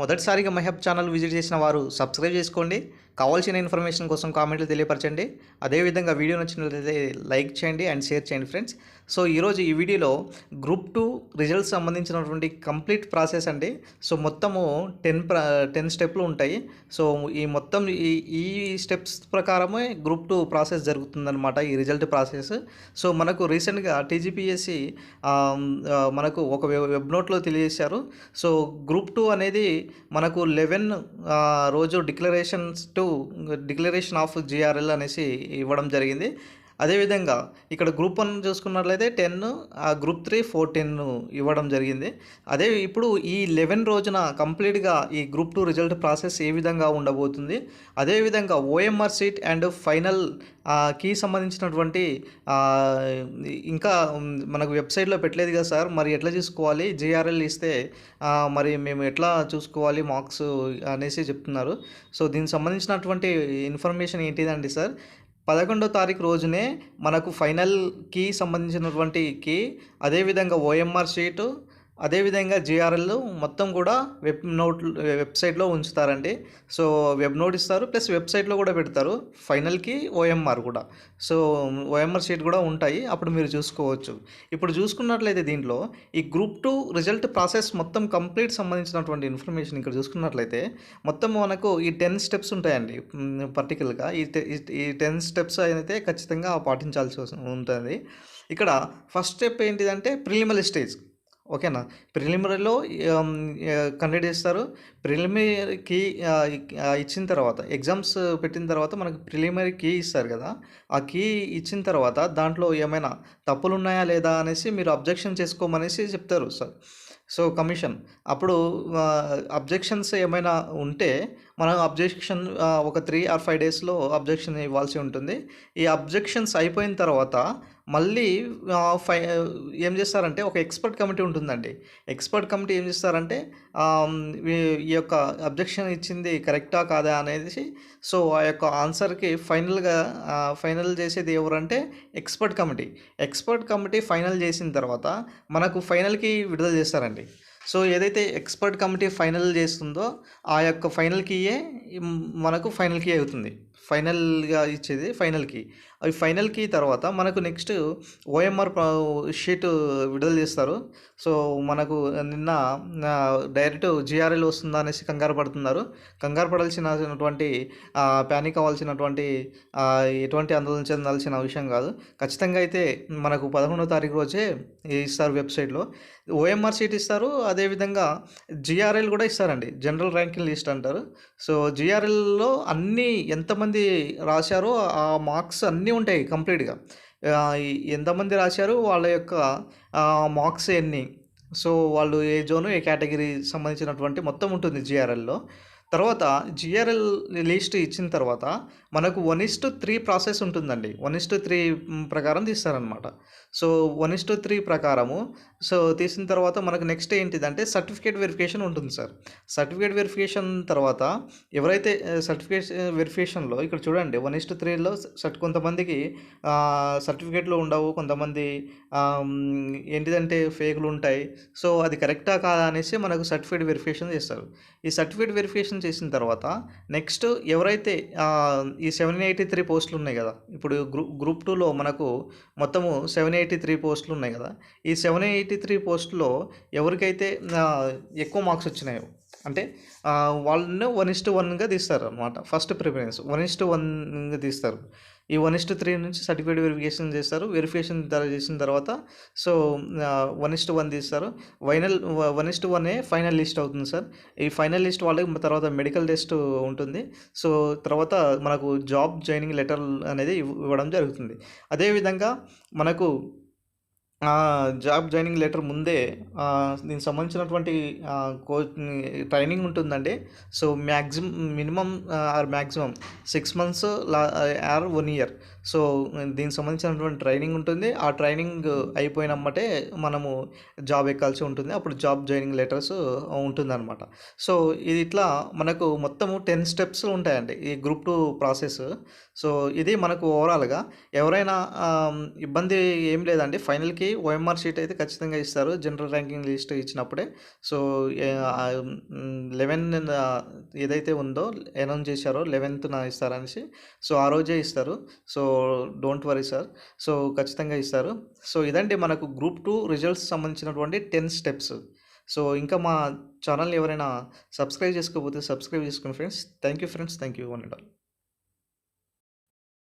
మొదటిసారిగా మహబ్ channel visit చేసిన వారు సబ్స్క్రైబ్ చేసుకోండి. కావాల్సిన ఇన్ఫర్మేషన్ కోసం కామెంట్లు తెలియపరచండి. అదేవిధంగా వీడియో నచ్చినట్లయితే లైక్ చేయండి అండ్ షేర్ చేయండి ఫ్రెండ్స్. సో ఈరోజు ఈ వీడియోలో గ్రూప్ టూ రిజల్ట్స్ సంబంధించినటువంటి కంప్లీట్ ప్రాసెస్ అండి. సో మొత్తము టెన్ ప్ర టెన్ స్టెప్లు ఉంటాయి. సో ఈ మొత్తం ఈ ఈ స్టెప్స్ ప్రకారమే గ్రూప్ టూ ప్రాసెస్ జరుగుతుందన్నమాట ఈ రిజల్ట్ ప్రాసెస్. సో మనకు రీసెంట్గా టీజీపీఎస్సి మనకు ఒక వెబ్ వెబ్ నోట్లో తెలియజేశారు. సో గ్రూప్ టూ అనేది మనకు లెవెన్ రోజు declarations to declaration of GRL అనేసి ఇవ్వడం జరిగింది. అదేవిధంగా ఇక్కడ గ్రూప్ వన్ చూసుకున్నట్లయితే టెన్ ఆ గ్రూప్ త్రీ ఫోర్టీన్ ఇవ్వడం జరిగింది. అదే ఇప్పుడు ఈ లెవెన్ రోజున కంప్లీట్గా ఈ గ్రూప్ టూ రిజల్ట్ ప్రాసెస్ ఏ విధంగా ఉండబోతుంది? అదేవిధంగా OMR sheet and final key సంబంధించినటువంటి ఇంకా మనకు వెబ్సైట్లో పెట్టలేదు కదా సార్. మరి ఎట్లా చూసుకోవాలి? జిఆర్ఎల్ ఇస్తే మరి మేము ఎట్లా చూసుకోవాలి మార్క్స్ అనేసి చెప్తున్నారు. సో దీనికి సంబంధించినటువంటి ఇన్ఫర్మేషన్ ఏంటిదండి సార్? పదకొండో తారీఖు రోజునే మనకు ఫైనల్కి సంబంధించినటువంటి కీ అదేవిధంగా ఓఎంఆర్ షీటు అదేవిధంగా జిఆర్ఎల్ మొత్తం కూడా వెబ్ నోట్ వెబ్సైట్లో ఉంచుతారండి. సో వెబ్ నోట్ ఇస్తారు ప్లస్ వెబ్సైట్లో కూడా పెడతారు. ఫైనల్కి ఓఎంఆర్ కూడా. సో ఓఎంఆర్ షీట్ కూడా ఉంటాయి. అప్పుడు మీరు చూసుకోవచ్చు. ఇప్పుడు చూసుకున్నట్లయితే దీంట్లో ఈ గ్రూప్ టూ రిజల్ట్ ప్రాసెస్ మొత్తం కంప్లీట్ సంబంధించినటువంటి ఇన్ఫర్మేషన్ ఇక్కడ చూసుకున్నట్లయితే మొత్తం మనకు ఈ టెన్ స్టెప్స్ ఉంటాయండి. పర్టికులర్గా ఈ ఈ- టెన్ స్టెప్స్ అయితే ఖచ్చితంగా పాటించాల్సి ఉంటుంది. ఇక్కడ ఫస్ట్ స్టెప్ ఏంటిదంటే ప్రిలిమినరీ స్టేజ్. ఓకేనా? ప్రిలిమినరీలో కండక్ట్ చేస్తారు. ప్రిలిమినరీ కీ ఇచ్చిన తర్వాత ఎగ్జామ్స్ పెట్టిన తర్వాత మనకు ప్రిలిమినరీ కీ ఇస్తారు కదా? ఆ కీ ఇచ్చిన తర్వాత దాంట్లో ఏమైనా తప్పులు ఉన్నాయా లేదా అనేసి మీరు అబ్జెక్షన్ చేసుకోమనేసి చెప్తారు సార్. So commission. అప్పుడు అబ్జెక్షన్స్ ఏమైనా ఉంటే మనం అబ్జెక్షన్ ఒక త్రీ ఆర్ ఫైవ్ డేస్లో అబ్జెక్షన్ ఇవ్వాల్సి ఉంటుంది. ఈ అబ్జెక్షన్స్ అయిపోయిన తర్వాత మళ్ళీ ఫై ఏం చేస్తారంటే ఒక ఎక్స్పర్ట్ కమిటీ ఉంటుందండి. ఎక్స్పర్ట్ కమిటీ ఏం చేస్తారంటే ఈ- ఈ యొక్క అబ్జెక్షన్ ఇచ్చింది కరెక్టా కాదా అనేది సో ఆ యొక్క ఆన్సర్కి ఫైనల్గా ఫైనల్ చేసేది ఎవరంటే expert committee. Expert committee final చేసిన తర్వాత మనకు ఫైనల్కి విడుదల చేస్తారండి. సో ఏదైతే ఎక్స్పర్ట్ కమిటీ ఫైనల్ చేస్తుందో ఆ యొక్క ఫైనల్ కీయే మనకు ఫైనల్ కీ అవుతుంది? ఫైనల్గా ఇచ్చేది ఫైనల్ కీ. అవి ఫైనల్ కీ తర్వాత మనకు నెక్స్ట్ ఓఎంఆర్ షీట్ విడుదల చేస్తారు. సో మనకు నిన్న డైరెక్ట్ జిఆర్ఎల్ వస్తుందా అనేసి కంగారు పడుతున్నారు. కంగారు పడాల్సినటువంటి ప్యానిక్ అవ్వాల్సినటువంటి ఎటువంటి ఆందోళన చెందాల్సిన విషయం కాదు. ఖచ్చితంగా అయితే మనకు పదకొండో తారీఖు రోజే ఇస్తారు వెబ్సైట్లో. ఓఎంఆర్ షీట్ ఇస్తారు. అదేవిధంగా జిఆర్ఎల్ కూడా ఇస్తారండి. జనరల్ ర్యాంకింగ్ లిస్ట్ అంటారు. సో జిఆర్ఎల్లో అన్నీ ఎంతమంది రాశారో ఆ మార్క్స్ అన్నీ ఉంటాయి కంప్లీట్గా. ఎంతమంది రాశారు వాళ్ళ యొక్క మార్క్స్ ఎన్ని సో వాళ్ళు ఏ జోను ఏ కేటగిరీ సంబంధించినటువంటి మొత్తం ఉంటుంది జిఆర్ఎల్లో తర్వాత జిఆర్ఎల్ లిస్ట్ ఇచ్చిన తర్వాత మనకు one is to three process ఉంటుందండి. వన్ ఇస్ టు త్రీ ప్రకారం తీస్తారనమాట so one is to three ప్రకారము. సో తీసిన తర్వాత మనకు నెక్స్ట్ ఏంటిదంటే సర్టిఫికేట్ వెరిఫికేషన్ ఉంటుంది సార్. సర్టిఫికేట్ వెరిఫికేషన్ తర్వాత ఎవరైతే సర్టిఫికేట్ వెరిఫికేషన్లో ఇక్కడ చూడండి వన్ ఇస్ టు త్రీలో సర్ట్ కొంతమందికి సర్టిఫికేట్లు ఉండవు. కొంతమంది ఏంటిదంటే ఫేకులు ఉంటాయి సో అది కరెక్టా కాదా అనేసి మనకు సర్టిఫికేట్ వెరిఫికేషన్ చేస్తారు. ఈ సర్టిఫికేట్ వెరిఫికేషన్ చేసిన తర్వాత నెక్స్ట్ ఎవరైతే ఈ సెవెన్ ఎయిటీ త్రీ పోస్టులు ఉన్నాయి కదా ఇప్పుడు గ్రూప్ గ్రూప్ టూలో మనకు మొత్తము సెవెన్ ఎయిటీ త్రీ పోస్టులు ఉన్నాయి కదా ఈ సెవెన్ ఎయిటీ త్రీ పోస్టులో ఎవరికైతే ఎక్కువ మార్క్స్ వచ్చినాయో అంటే వాళ్ళను వాళ్ళని వన్ ఇస్ టు వన్గా తీస్తారు అనమాట first preference one is to వన్గా తీస్తారు. ఈ వన్ ఇస్టు త్రీ నుంచి సర్టిఫికేట్ వెరిఫికేషన్ చేస్తారు. వెరిఫికేషన్ చేసిన తర్వాత so one is to one తీస్తారు. Final one is to one final list అవుతుంది సార్. ఈ ఫైనల్ లిస్ట్ వాళ్ళకి తర్వాత మెడికల్ టెస్ట్ ఉంటుంది. సో తర్వాత మనకు జాబ్ జాయినింగ్ లెటర్ అనేది ఇవ్వడం జరుగుతుంది. అదేవిధంగా మనకు జాబ్ జాయినింగ్ లెటర్ ముందే దీనికి సంబంధించినటువంటి కోచ్ కో ట్రైనింగ్ ఉంటుందండి. So maximum minimum or maximum six months law or one year. So దీనికి సంబంధించినటువంటి ట్రైనింగ్ ఉంటుంది. ఆ ట్రైనింగ్ అయిపోయినమ్మటే మనము జాబ్ ఎక్కాల్సి ఉంటుంది. అప్పుడు జాబ్ జాయినింగ్ లెటర్స్ ఉంటుందన్నమాట. సో ఇది ఇట్లా మనకు మొత్తము టెన్ స్టెప్స్ ఉంటాయండి. ఈ గ్రూప్ టూ ప్రాసెస్. సో ఇది మనకు ఓవరాల్గా ఎవరైనా ఇబ్బంది ఏం లేదండి. ఫైనల్కి ఓఎంఆర్ షీట్ అయితే ఖచ్చితంగా ఇస్తారు. జనరల్ ర్యాంకింగ్ లిస్ట్ ఇచ్చినప్పుడే. సో లెవెన్ ఏదైతే ఉందో అనౌన్స్ చేశారో లెవెన్త్న ఇస్తారనేసి సో ఆ రోజే ఇస్తారు. So don't worry sir. So ఖచ్చితంగా ఇస్తారు. సో ఇదండి మనకు గ్రూప్ టూ రిజల్ట్స్ సంబంధించినటువంటి టెన్ స్టెప్స్. సో ఇంకా మా ఛానల్ ఎవరైనా సబ్స్క్రైబ్ చేసుకోకపోతే సబ్స్క్రైబ్ చేసుకోండి friends. Thank you friends. Thank you one and all.